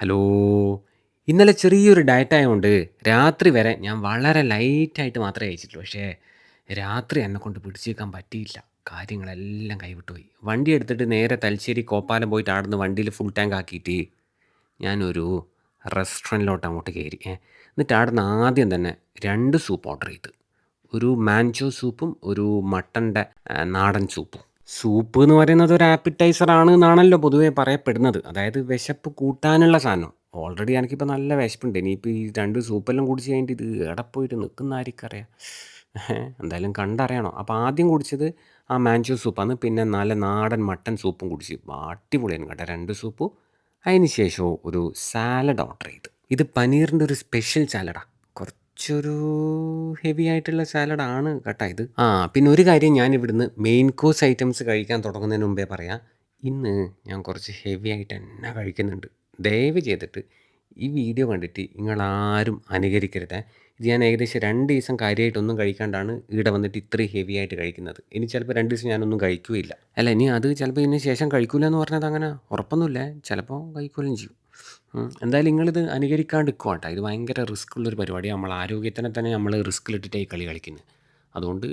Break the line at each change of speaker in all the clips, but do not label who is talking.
Hello. ഇന്നലെ ചെറിയൊരു diet ആയതുകൊണ്ട് രാത്രി വരെ ഞാൻ വളരെ ലൈറ്റായിട്ട് മാത്രമേ കഴിച്ചിട്ടുള്ളൂ. പക്ഷേ രാത്രി എന്നെക്കൊണ്ട് പിടിച്ചു നിക്കാൻ പറ്റിയില്ല. കാര്യങ്ങളെല്ലാം കൈവിട്ടുപോയി വണ്ടി എടുത്തിട്ട് നേരെ തലശ്ശേരി കോപ്പാലം പോയിട്ട് ആടുന്ന് വണ്ടിയിൽ ഫുൾ ടാങ്ക് ആക്കിയിട്ട് ഞാനൊരു റെസ്റ്റോറന്റിലോട്ട് അങ്ങോട്ട് കയറി. ഏ. എന്നിട്ട് ആടുന്ന് ആദ്യം തന്നെ രണ്ട് സൂപ്പ് ഓർഡർ ചെയ്ത്. ഒരു മാൻചോ സൂപ്പും ഒരു മട്ടന്റെ നാടൻ സൂപ്പും. സൂപ്പ് എന്ന് പറയുന്നത് ഒരു ആപ്പിറ്റൈസർ ആണ് എന്നാണല്ലോ പൊതുവേ പറയപ്പെടുന്നത്. അതായത് വിശപ്പ് കൂട്ടാനുള്ള സാധനം. ഓൾറെഡി എനിക്കിപ്പോൾ നല്ല വിശപ്പുണ്ട്. ഇനിയിപ്പോൾ ഈ രണ്ട് സൂപ്പെല്ലാം കുടിച്ച് കഴിഞ്ഞിട്ട് ഇത് എവിടെ പോയിട്ട് നിൽക്കുന്ന ആർക്കറിയാം. എന്തായാലും കണ്ടറിയണോ അപ്പോൾ ആദ്യം കുടിച്ചത് ആ മാഞ്ചോ സൂപ്പാണ്. പിന്നെ നല്ല നാടൻ മട്ടൻ സൂപ്പും കുടിച്ച്. അടിപൊളിയാണ് കേട്ടോ രണ്ട് സൂപ്പും. അതിന് ശേഷം ഒരു സാലഡ് ഓർഡർ ചെയ്ത്. ഇത് പനീറിന്റെ ഒരു സ്പെഷ്യൽ സാലഡാ. കുറച്ചൊരു ഹെവി ആയിട്ടുള്ള സാലഡാണ് കേട്ടോ ഇത്. ആ പിന്നെ ഒരു കാര്യം ഞാൻ ഇവിടുന്ന് മെയിൻ കോഴ്സ് ഐറ്റംസ് കഴിക്കാൻ തുടങ്ങുന്നതിന് മുമ്പേ പറയാം. ഇന്ന് ഞാൻ കുറച്ച് ഹെവി ആയിട്ട് തന്നെ കഴിക്കുന്നുണ്ട്. ദയവ് ചെയ്തിട്ട് ഈ വീഡിയോ കണ്ടിട്ട് നിങ്ങളാരും അനുകരിക്കരുതേ. ഇത് ഞാൻ ഏകദേശം രണ്ട് ദിവസം കാര്യമായിട്ടൊന്നും കഴിക്കാണ്ടാണ് ഇവിടെ വന്നിട്ട് ഇത്രയും ഹെവി ആയിട്ട് കഴിക്കുന്നത്. ഇനി ചിലപ്പോൾ രണ്ട് ദിവസം ഞാനൊന്നും കഴിക്കുകയില്ല. അല്ല ഇനി അത് ചിലപ്പോൾ ഇതിന് ശേഷം കഴിക്കില്ല എന്ന് പറഞ്ഞത് അങ്ങനെ ഉറപ്പൊന്നുമില്ല. ചിലപ്പോൾ കഴിക്കുകയും ചെയ്യും. എന്തായാലും നിങ്ങളിത് അനുകരിക്കാണ്ടിരിക്കുക കേട്ടോ. ഇത് ഭയങ്കര റിസ്ക് ഉള്ളൊരു പരിപാടിയാണ്. നമ്മൾ ആരോഗ്യത്തിനെ തന്നെ നമ്മൾ റിസ്ക്കിലിട്ടിട്ടേ ഈ കളി കളിക്കുന്നത്. അതുകൊണ്ട്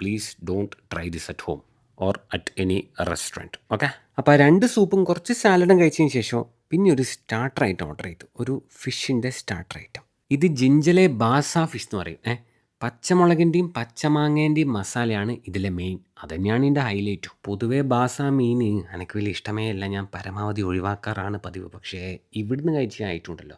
please don't try this at home or at any restaurant. Okay. അപ്പോൾ രണ്ട് സൂപ്പും കുറച്ച് സാലഡും കഴിച്ചതിന് ശേഷം പിന്നെ ഒരു സ്റ്റാർട്ടർ ഐറ്റം ഓർഡർ ചെയ്തു. ഒരു ഫിഷിന്റെ സ്റ്റാർട്ടർ ഐറ്റം. ഇത് ജിഞ്ചലെ ബാസ ഫിഷ് എന്ന് പറയും. ഏ. പച്ചമുളകിന്റെയും പച്ചമാങ്ങേന്റെയും മസാലയാണ് ഇതിലെ മെയിൻ. അതുതന്നെയാണ് ഇതിന്റെ ഹൈലൈറ്റും. പൊതുവേ ബാസ മീൻ എനിക്ക് വലിയ ഇഷ്ടമേ അല്ല. ഞാൻ പരമാവധി ഒഴിവാക്കാറാണ് പതിവ്. പക്ഷേ ഇവിടുന്ന് കഴിച്ചായിട്ടുണ്ടല്ലോ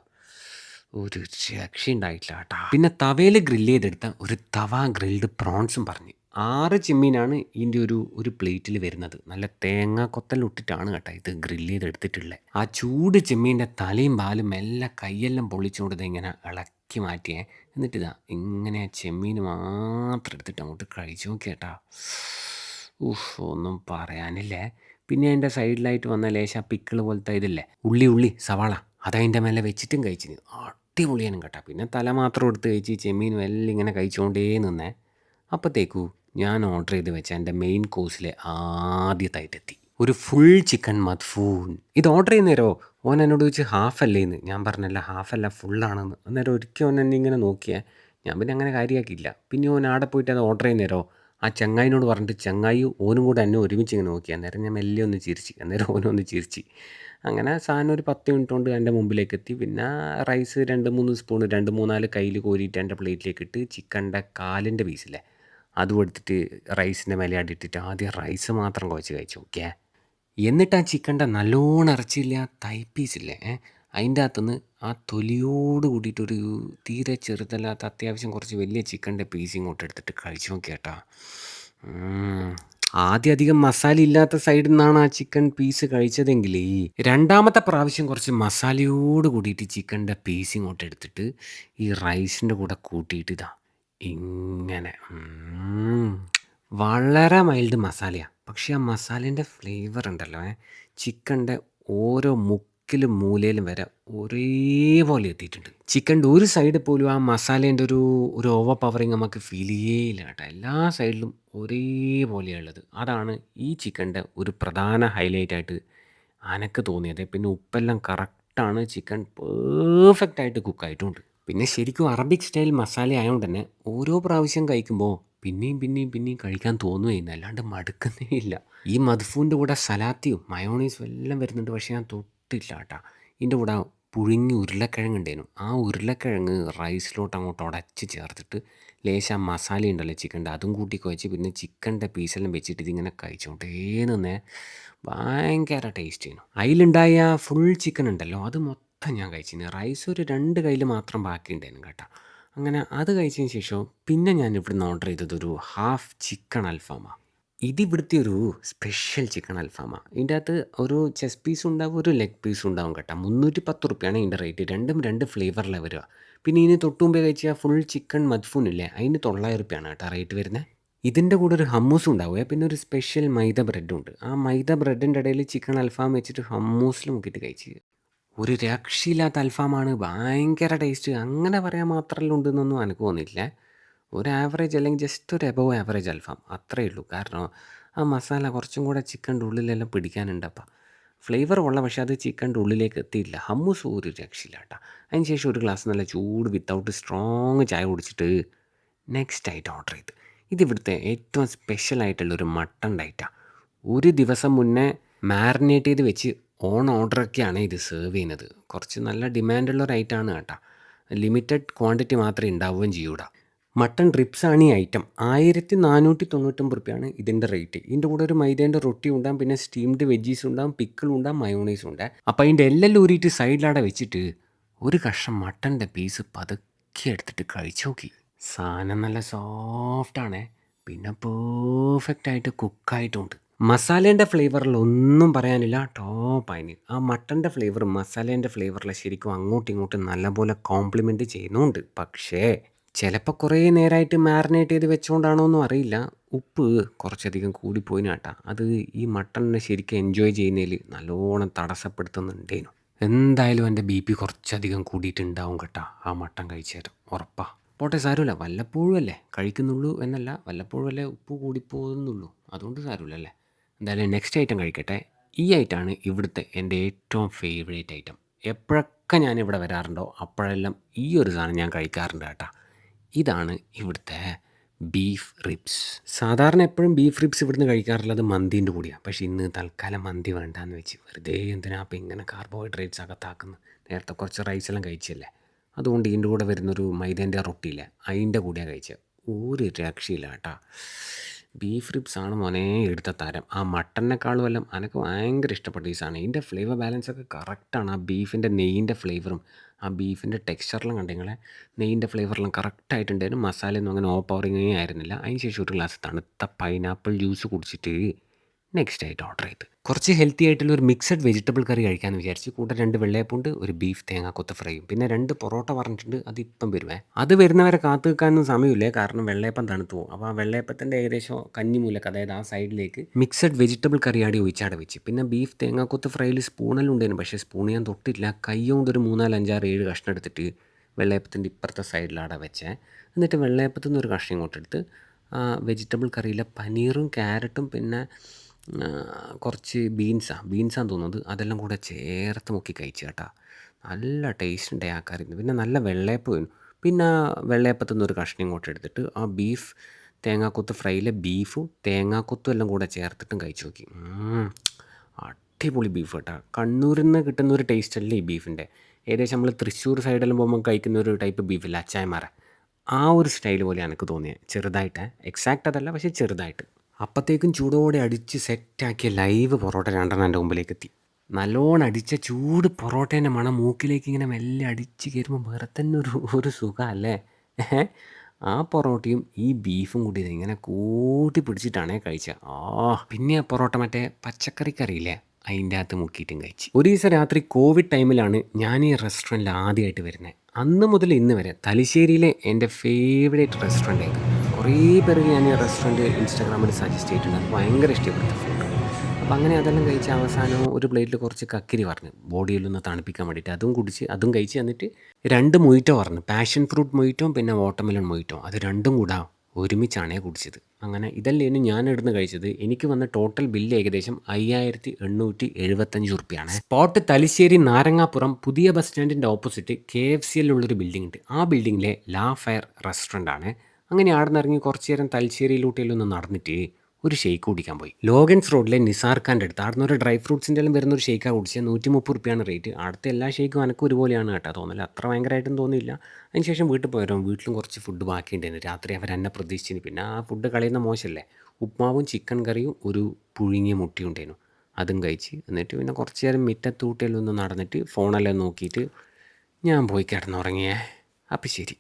ഒരു രക്ഷയുണ്ടായിട്ടില്ല കേട്ടോ പിന്നെ തവയിൽ ഗ്രില്ല് ചെയ്തെടുത്ത ഒരു തവ ഗ്രിൽഡ് പ്രോൺസും പറഞ്ഞു. 6 ചെമ്മീനാണ് ഇതിന്റെ ഒരു ഒരു പ്ലേറ്റിൽ വരുന്നത്. നല്ല തേങ്ങ കൊത്തലിട്ടിട്ടാണ് കേട്ടോ ഇത് ഗ്രില്ല് ചെയ്തെടുത്തിട്ടുള്ളത്. ആ ചൂട് ചെമ്മീന്റെ തലയും പാലും എല്ലാം കൈയെല്ലാം പൊള്ളിച്ചുകൊണ്ട് ഇങ്ങനെ ഇളക്കി മാറ്റിയേ. എന്നിട്ടിതാ ഇങ്ങനെ ചെമ്മീൻ മാത്രം എടുത്തിട്ട് അങ്ങോട്ട് കഴിച്ചു നോക്കിയേട്ടാ ഉഫ് ഒന്നും പറയാനില്ലേ. പിന്നെ അതിന്റെ സൈഡിലായിട്ട് വന്ന ലേശം പിക്കിൾ പോലത്തെ ഇതില്ലേ ഉള്ളി ഉള്ളി സവാള അതതിന്റെ മേലെ വെച്ചിട്ടും കഴിച്ചിന്. അടിപൊളിയാണ് കേട്ടോ. പിന്നെ തല മാത്രം എടുത്ത് കഴിച്ച് ചെമ്മീനും എല്ലാം ഇങ്ങനെ കഴിച്ചുകൊണ്ടേ നിന്നേ. അപ്പോഴത്തേക്കും ഞാൻ ഓർഡർ ചെയ്ത് വെച്ച എന്റെ മെയിൻ കോഴ്സിലെ ആദ്യത്തായിട്ടെത്തി. ഒരു ഫുൾ ചിക്കൻ മത്ഫൂൻ ഇത് ഓർഡർ ചെയ്യുന്നേരോ ഓൻ എന്നോട് ചോദിച്ച് ഹാഫ് അല്ലേന്ന്. ഞാൻ പറഞ്ഞല്ല ഹാഫ് അല്ല ഫുള്ളാണെന്ന്. അന്നേരം ഒരിക്കൽ ഓൻ എന്നെ ഇങ്ങനെ നോക്കിയേ. ഞാൻ പിന്നെ അങ്ങനെ കാര്യമാക്കിയില്ല. പിന്നെ ഓൻ ആടെ പോയിട്ട് അത് ഓർഡർ ചെയ്യുന്നേരോ ആ ചങ്ങായിനോട് പറഞ്ഞിട്ട് ചങ്ങായി ഓനും കൂടെ എന്നെ ഒരുമിച്ച് ഇങ്ങനെ നോക്കി. അന്നേരം ഞാൻ മെല്ലെ ഒന്ന് ചിരിച്ച്. അന്നേരം ഓനും ഒന്ന് ചിരിച്ച്. അങ്ങനെ സാധനം ഒരു 10 മിനിറ്റ് കൊണ്ട് എന്റെ മുമ്പിലേക്ക് എത്തി. പിന്നെ റൈസ് 2, 3 സ്പൂൺ 2, 3, 4 കയ്യിൽ കോരിയിട്ട് എന്റെ പ്ലേറ്റിലേക്ക് ഇട്ട് ചിക്കന്റെ കാലിന്റെ പീസില്ലേ അതും എടുത്തിട്ട് റൈസിന്റെ മേലെ അടിയിട്ടിട്ട് ആദ്യം റൈസ് മാത്രം കുഴച്ച് കഴിച്ചു. ഓക്കെ. എന്നിട്ട് ആ ചിക്കന്റെ നല്ലോണം ഇറച്ചിയില്ല തൈപ്പീസില്ലേ അതിന്റെ അകത്തുനിന്ന് ആ തൊലിയോട് കൂടിയിട്ടൊരു തീരെ ചെറുതല്ലാത്ത അത്യാവശ്യം കുറച്ച് വലിയ ചിക്കന്റെ പീസ് ഇങ്ങോട്ട് എടുത്തിട്ട് കഴിച്ചു നോക്കി കേട്ടാ. ആദ്യം അധികം മസാല ഇല്ലാത്ത സൈഡിൽ നിന്നാണ് ആ ചിക്കൻ പീസ് കഴിച്ചതെങ്കിൽ രണ്ടാമത്തെ പ്രാവശ്യം കുറച്ച് മസാലയോട് കൂടിയിട്ട് ചിക്കന്റെ പീസ് ഇങ്ങോട്ട് എടുത്തിട്ട് ഈ റൈസിന്റെ കൂടെ കൂട്ടിയിട്ട് ഇതാ ഇങ്ങനെ. വളരെ മൈൽഡ് മസാലയാണ്. പക്ഷേ ആ മസാലേന്റെ ഫ്ലേവർ ഉണ്ടല്ലോ ചിക്കന്റെ ഓരോ മുക്കിലും മൂലയിലും വരെ ഒരേപോലെ എത്തിയിട്ടുണ്ട്. ചിക്കന്റെ ഒരു സൈഡ് പോലും ആ മസാലേന്റെ ഒരു ഒരു ഓവർ പവറിങ് നമുക്ക് ഫീൽ ചെയ്യേയില്ല കേട്ടോ. എല്ലാ സൈഡിലും ഒരേപോലെയാണ് ഉള്ളത്. അതാണ് ഈ ചിക്കന്റെ ഒരു പ്രധാന ഹൈലൈറ്റ് ആയിട്ട് അനക്ക് തോന്നിയത്. പിന്നെ ഉപ്പെല്ലാം കറക്റ്റാണ്. ചിക്കൻ പെർഫെക്റ്റ് ആയിട്ട് കുക്കായിട്ടുമുണ്ട്. പിന്നെ ശരിക്കും അറബിക് സ്റ്റൈൽ മസാല ആയതുകൊണ്ട് തന്നെ ഓരോ പ്രാവശ്യം കഴിക്കുമ്പോൾ പിന്നെയും പിന്നെയും പിന്നെയും കഴിക്കാൻ തോന്നുകയും അല്ലാണ്ട് മടുക്കുന്നേ ഇല്ല. ഈ മധുഫൂന്റെ കൂടെ സലാത്തിയും മയോണീസും എല്ലാം വരുന്നുണ്ട്. പക്ഷേ ഞാൻ തൊട്ടില്ല കേട്ടാ. ഇതിന്റെ കൂടെ പുഴുങ്ങി ഉരുളക്കിഴങ്ങ് ഉണ്ടായിരുന്നു. ആ ഉരുളക്കിഴങ്ങ് റൈസിലോട്ട് അങ്ങോട്ട് ഉടച്ച് ചേർത്തിട്ട് ലേശം മസാല ഉണ്ടല്ലോ ചിക്കന്റെ അതും കൂട്ടി കുഴച്ച് പിന്നെ ചിക്കന്റെ പീസെല്ലാം വെച്ചിട്ട് ഇതിങ്ങനെ കഴിച്ചോണ്ടേ നിന്നേ. ഭയങ്കര ടേസ്റ്റ് ചെയ്യുന്നു അതിലുണ്ടായ ഫുൾ ചിക്കൻ ഉണ്ടല്ലോ അത് മൊത്തം ഞാൻ കഴിച്ചിന്. റൈസ് ഒരു രണ്ട് കയ്യിൽ മാത്രം ബാക്കിയുണ്ടായിരുന്നു കേട്ടോ. അങ്ങനെ അത് കഴിച്ചതിന് ശേഷം പിന്നെ ഞാൻ ഇവിടുന്ന് ഓർഡർ ചെയ്തത് ഒരു ഹാഫ് ചിക്കൻ അൽഫാമാണ്. ഇത് ഇവിടുത്തെ ഒരു സ്പെഷ്യൽ ചിക്കൻ അൽഫാമാണ്. ഇതിന്റെ അകത്ത് ഒരു ചെസ് പീസ് ഉണ്ടാവും ഒരു ലെഗ് പീസ് ഉണ്ടാവും കേട്ടോ. 310 റുപ്യയാണ് ഇതിന്റെ റേറ്റ്. രണ്ടും രണ്ട് ഫ്ലേവറിലാണ് വരിക. പിന്നെ ഇതിന് തൊട്ട് മുമ്പേ കഴിച്ച ഫുൾ ചിക്കൻ മദ്ഫൂൻ ഇല്ലേ അതിന് 900 റുപ്യയാണ് കേട്ടോ റേറ്റ് വരുന്നത്. ഇതിന്റെ കൂടെ ഒരു ഹമ്മൂസ് ഉണ്ടാവുക പിന്നെ ഒരു സ്പെഷ്യൽ മൈദ ബ്രെഡും ഉണ്ട്. ആ മൈദ ബ്രെഡിന്റെ ഇടയിൽ ചിക്കൻ അൽഫാം വെച്ചിട്ട് ഹമ്മൂസിൽ മുക്കിയിട്ട് കഴിച്ച്. ഒരു രക്ഷയില്ലാത്ത അൽഫാമാണ്. ഭയങ്കര ടേസ്റ്റ്. അങ്ങനെ പറയാൻ മാത്രമെല്ലാം ഉണ്ടെന്നൊന്നും എനിക്ക് തോന്നില്ല. ഒരു ആവറേജ് അല്ലെങ്കിൽ ജസ്റ്റ് ഒരു എബോവ് ആവറേജ് അൽഫാം അത്രയേ ഉള്ളൂ. കാരണം ആ മസാല കുറച്ചും കൂടെ ചിക്കന്റെ ഉള്ളിലെല്ലാം പിടിക്കാനുണ്ട് അപ്പം. ഫ്ലേവർ ഉള്ള പക്ഷേ അത് ചിക്കന്റെ ഉള്ളിലേക്ക് എത്തിയില്ല ഹമ്മൂസ് ഒരു രക്ഷയില്ല കേട്ടോ അതിന് ശേഷം ഒരു ഗ്ലാസ് നല്ല ചൂട് വിത്തൗട്ട് സ്ട്രോങ് ചായ കുടിച്ചിട്ട് നെക്സ്റ്റ് ഐറ്റം ഓർഡർ ചെയ്ത് ഇത് ഇവിടുത്തെ ഏറ്റവും സ്പെഷ്യൽ ആയിട്ടുള്ള ഒരു മട്ടൺ ഡയറ്റാണ് ഒരു ദിവസം മുന്നേ മാരിനേറ്റ് ചെയ്ത് വെച്ച് ഓൺ ഓർഡറൊക്കെയാണ് ഇത് സെർവ് ചെയ്യുന്നത്. കുറച്ച് നല്ല ഡിമാൻഡുള്ള ഒരു ഐറ്റമാണ് കേട്ടോ. ലിമിറ്റഡ് ക്വാണ്ടിറ്റി മാത്രമേ ഉണ്ടാവുകയും ചെയ്യൂടാ. മട്ടൺ ആണ് ഈ ഐറ്റം ആയിരത്തി നാനൂറ്റി തൊണ്ണൂറ്റൊമ്പത് റുപ്യാണ് ഇതിന്റെ റേറ്റ് ഇതിന്റെ കൂടെ ഒരു മൈദേന്റെ റൊട്ടി ഉണ്ടാകും പിന്നെ സ്റ്റീംഡ് വെജീസ് ഉണ്ടാകും പിക്കിൾ ഉണ്ടാകും മയോണൈസ് ഉണ്ട്. അപ്പോൾ അതിന്റെ എല്ലാം ഊരിയിട്ട് സൈഡിലവിടെ വെച്ചിട്ട് ഒരു കഷ്ണം മട്ടന്റെ പീസ് പതുക്കെ എടുത്തിട്ട് കഴിച്ചു നോക്കി. സാധനം നല്ല സോഫ്റ്റാണേ പിന്നെ പെർഫെക്റ്റായിട്ട് കുക്കായിട്ടുമുണ്ട് മസാലേന്റെ ഫ്ലേവറിൽ ഒന്നും പറയാനില്ല. ടോപ്പ് അതിന് ആ മട്ടന്റെ ഫ്ലേവർ മസാലേന്റെ ഫ്ലേവറിൽ ശരിക്കും അങ്ങോട്ടും ഇങ്ങോട്ടും നല്ലപോലെ കോംപ്ലിമെന്റ് ചെയ്യുന്നുണ്ട്. പക്ഷേ ചിലപ്പോൾ കുറേ നേരമായിട്ട് മാരിനേറ്റ് ചെയ്ത് വെച്ചുകൊണ്ടാണോ എന്നും അറിയില്ല. ഉപ്പ് കുറച്ചധികം കൂടിപ്പോയിന് കേട്ടാ. അത് ഈ മട്ടണിനെ ശരിക്കും എൻജോയ് ചെയ്യുന്നതിൽ നല്ലോണം തടസ്സപ്പെടുത്തുന്നുണ്ടേനു. എന്തായാലും എന്റെ ബി പി കുറച്ചധികം കൂടിയിട്ടുണ്ടാവും കേട്ടാ ആ മട്ടൺ കഴിച്ചേരം. ഉറപ്പാ. പോട്ടെ സാരമില്ല വല്ലപ്പോഴും അല്ലേ കഴിക്കുന്നുള്ളൂ എന്നല്ല വല്ലപ്പോഴും അല്ലേ ഉപ്പ് കൂടിപ്പോകുന്നുള്ളൂ. അതുകൊണ്ട് സാരമില്ല അല്ലേ? എന്തായാലും നെക്സ്റ്റ് ഐറ്റം കഴിക്കട്ടെ. ഈ ഐറ്റമാണ് ഇവിടുത്തെ എന്റെ ഏറ്റവും ഫേവറേറ്റ് ഐറ്റം എപ്പോഴൊക്കെ ഞാൻ ഇവിടെ വരാറുണ്ടോ അപ്പോഴെല്ലാം ഈ ഒരു സാധനം ഞാൻ കഴിക്കാറുണ്ട് കേട്ടോ. ഇതാണ് ഇവിടുത്തെ ബീഫ് റിബ്സ് സാധാരണ എപ്പോഴും ബീഫ് റിബ്സ് ഇവിടുന്ന് കഴിക്കാറുള്ളത് മന്തിന്റെ കൂടിയാണ് പക്ഷേ ഇന്ന് തൽക്കാലം മന്തി വേണ്ടാന്ന് വെച്ച് വെറുതെ എന്തിനാ അപ്പം ഇങ്ങനെ കാർബോഹൈഡ്രേറ്റ്സ് അകത്താക്കുന്നു? നേരത്തെ കുറച്ച് റൈസെല്ലാം കഴിച്ചല്ലേ? അതുകൊണ്ട് ഇതിന്റെ കൂടെ വരുന്നൊരു മൈദേന്റെ റൊട്ടിയില്ലേ അതിന്റെ കൂടെയാണ് കഴിച്ചത് ഒരു രക്ഷയില്ല കേട്ടോ. ബീഫ് റിബ്സ് ആണ് മോനെ എടുത്ത താരം. ആ മട്ടണിനെക്കാളും എല്ലാം അനക്ക് ഭയങ്കര ഇഷ്ടപ്പെട്ട ഈ ഇതിന്റെ ഫ്ലേവർ ബാലൻസ് ഒക്കെ കറക്റ്റാണ് ആ ബീഫിന്റെ നെയ്യിന്റെ ഫ്ലേവറും ആ ബീഫിന്റെ ടെക്സ്ചറിലും കണ്ടു നിങ്ങളെ നെയ്യിന്റെ ഫ്ലേവറെല്ലാം കറക്റ്റായിട്ടുണ്ടായിരുന്നു മസാലയൊന്നും അങ്ങനെ പവറിങ് ആയിരുന്നില്ല. അതിന് ശേഷം ഒരു ഗ്ലാസ് തണുത്ത പൈനാപ്പിൾ ജ്യൂസ് കുടിച്ചിട്ട് നെക്സ്റ്റ് ആയിട്ട് ഓർഡർ ചെയ്ത്. കുറച്ച് ഹെൽത്തി ആയിട്ടുള്ള ഒരു മിക്സഡ് വെജിറ്റബിൾ കറി കഴിക്കാമെന്ന് വിചാരിച്ചു കൂടെ രണ്ട് വെള്ളയപ്പുണ്ട് ഒരു ബീഫ് തേങ്ങ കൊത്ത ഫ്രൈയും പിന്നെ രണ്ട് പൊറോട്ട പറഞ്ഞിട്ടുണ്ട് അത് ഇപ്പം വരുവേ. അത് വരുന്നവരെ കാത്തു നിൽക്കാനൊന്നും സമയമില്ലേ കാരണം വെള്ളയപ്പം തണുത്തു പോകും. അപ്പോൾ ആ വെള്ളയപ്പത്തിന്റെ ഏകദേശം കഞ്ഞിമൂലക്ക് അതായത് ആ സൈഡിലേക്ക് മിക്സഡ് വെജിറ്റബിൾ കറി ആടി ഒഴിച്ചാടെ വെച്ച്. പിന്നെ ബീഫ് തേങ്ങ കൊത്ത് ഫ്രൈയിൽ സ്പൂണെല്ലാം ഉണ്ടായിരുന്നു പക്ഷേ സ്പൂൺ ഞാൻ തൊട്ടില്ല. കൈ കൊണ്ട് ഒരു മൂന്നാൽ അഞ്ചാറ് ഏഴ് കഷ്ണം എടുത്തിട്ട് വെള്ളയപ്പത്തിന്റെ ഇപ്പുറത്തെ സൈഡിലാടെ വെച്ചേ. എന്നിട്ട് വെള്ളയപ്പത്തിൽ നിന്ന് ഒരു കഷ്ണം ഇങ്ങോട്ടെടുത്ത് വെജിറ്റബിൾ കറിയിലെ പനീറും ക്യാരറ്റും പിന്നെ കുറച്ച് ബീൻസാണ് ബീൻസാന്ന് തോന്നുന്നത് അതെല്ലാം കൂടെ ചേർത്ത് മുക്കി കഴിച്ചു കേട്ടോ. നല്ല ടേസ്റ്റ് ഉണ്ട് ആ കറി. പിന്നെ നല്ല വെള്ളയപ്പം പിന്നെ വെള്ളയപ്പത്തു നിന്ന് ഒരു കഷ്ണം ഇങ്ങോട്ട് എടുത്തിട്ട് ആ ബീഫ് തേങ്ങാക്കൊത്ത് ഫ്രൈയിലെ ബീഫും തേങ്ങാക്കൊത്തും എല്ലാം കൂടെ ചേർത്തിട്ടും കഴിച്ചു നോക്കി. അടിപൊളി ബീഫ് കേട്ടോ. കണ്ണൂരിൽ നിന്ന് കിട്ടുന്ന ഒരു ടേസ്റ്റ് അല്ലേ ഈ ബീഫിന്റെ ഏകദേശം നമ്മൾ തൃശ്ശൂർ സൈഡെല്ലാം പോകുമ്പോൾ കഴിക്കുന്ന ഒരു ടൈപ്പ് ബീഫില്ല അച്ചായമാറ ആ ഒരു സ്റ്റൈൽ പോലെ എനിക്ക് തോന്നിയത് ചെറുതായിട്ട്. എക്സാക്റ്റ് അതല്ല പക്ഷേ ചെറുതായിട്ട്. അപ്പോഴത്തേക്കും ചൂടോടെ അടിച്ച് സെറ്റാക്കിയ ലൈവ് പൊറോട്ട രണ്ടെണ്ണം എന്റെ മുമ്പിലേക്ക് എത്തി നല്ലോണം അടിച്ച ചൂട് പൊറോട്ടേന്റെ മണം മൂക്കിലേക്ക് ഇങ്ങനെ മെല്ലെ അടിച്ച് കയറുമ്പോൾ വേറെ തന്നെ ഒരു ഒരു സുഖമല്ലേ? ആ പൊറോട്ടയും ഈ ബീഫും കൂടി ഇങ്ങനെ കൂട്ടി പിടിച്ചിട്ടാണേ കഴിച്ചത്. ആ പിന്നെ ആ പൊറോട്ട മറ്റേ പച്ചക്കറി കറിയില്ലേ അതിന്റെ അകത്ത് മുക്കിയിട്ടും കഴിച്ച്. ഒരു ദിവസം രാത്രി കോവിഡ് ടൈമിലാണ് ഞാൻ ഈ റെസ്റ്റോറന്റിൽ ആദ്യമായിട്ട് വരുന്നത്. അന്ന് മുതൽ ഇന്ന് വരെ തലശ്ശേരിയിലെ എന്റെ ഫേവറേറ്റ് റെസ്റ്റോറന്റ് ആയിരുന്നു കുറേ പേർക്ക് ഞാൻ ഈ റെസ്റ്റോറന്റ് ഇൻസ്റ്റാഗ്രാമിൽ സജസ്റ്റ് ചെയ്തിട്ടുണ്ട്. അത് ഭയങ്കര ഇഷ്ടപ്പെട്ട ഫുഡ് അപ്പോൾ അങ്ങനെ അതെല്ലാം കഴിച്ച് അവസാനം ഒരു പ്ലേറ്റിൽ കുറച്ച് കക്കിരി പറഞ്ഞു ബോഡിയിലൊന്ന് തണുപ്പിക്കാൻ വേണ്ടിയിട്ട് അതും കുടിച്ച് അതും കഴിച്ച് എന്നിട്ട് രണ്ട് മൊയ്റ്റോ പറഞ്ഞു പാഷൻ ഫ്രൂട്ട് മൊയ്റ്റോ പിന്നെ വാട്ടർമെലൺ മൊയ്റ്റോ. അത് രണ്ടും കൂടാ ഒരുമിച്ചാണേ കുടിച്ചത്. അങ്ങനെ ഇതല്ലേനു ഞാൻ ഇടുന്ന് കഴിച്ചത് എനിക്ക് വന്ന ടോട്ടൽ ബില്ല് ഏകദേശം അയ്യായിരത്തി എണ്ണൂറ്റി എഴുപത്തഞ്ച് റുപ്യാണ് സ്പോട്ട് തലശ്ശേരി നാരങ്ങാപ്പുറം പുതിയ ബസ് സ്റ്റാൻഡിന്റെ ഓപ്പോസിറ്റ് കെ എഫ് സി എല്ലുള്ളൊരു ബിൽഡിംഗ് ഉണ്ട്. ആ ബിൽഡിങ്ങിലെ ലാ ഫയർ റെസ്റ്റോറന്റ് ആണ്. അങ്ങനെ ആടെ നിന്ന് ഇറങ്ങി കുറച്ച് നേരം തലശ്ശേരിയിലൂട്ടിയിലൊന്ന് നടന്നിട്ട് ഒരു ഷേക്ക് കുടിക്കാൻ പോയി. ലോഗൻസ് റോഡിലെ നിസാർ അടുത്ത് അവിടെ ഒരു ഡ്രൈ ഫ്രൂട്ട്സിന്റെ എല്ലാം വരുന്ന ഒരു ഷെയ്ക്കാണ് കുടിച്ചത്. നൂറ്റി മുപ്പത് റുപ്യാണ് റേറ്റ് അടുത്ത എല്ലാ ഷെയ്ക്കും എനിക്ക് ഒരുപോലെയാണ് കേട്ടോ തോന്നില്ല അത്ര ഭയങ്കരമായിട്ടും തോന്നിയില്ല. അതിനുശേഷം വീട്ടിൽ പോയി വീട്ടിലും കുറച്ച് ഫുഡ് ബാക്കിയുണ്ടായിരുന്നു. രാത്രി അവർ എന്നെ പ്രതീക്ഷിച്ചിന്. പിന്നെ ആ ഫുഡ് കളയുന്ന മോശമല്ലേ? ഉപ്മാവും ചിക്കൻ കറിയും ഒരു പുഴുങ്ങിയ മുട്ടിയും ഉണ്ടായിരുന്നു. അതും കഴിച്ച് എന്നിട്ട് പിന്നെ കുറച്ച് നേരം മിറ്റത്തൂട്ടിയെല്ലാം ഒന്ന് നടന്നിട്ട് ഫോണെല്ലാം നോക്കിയിട്ട് ഞാൻ പോയി കിടന്നുറങ്ങിയേ. അപ്പം ശരി.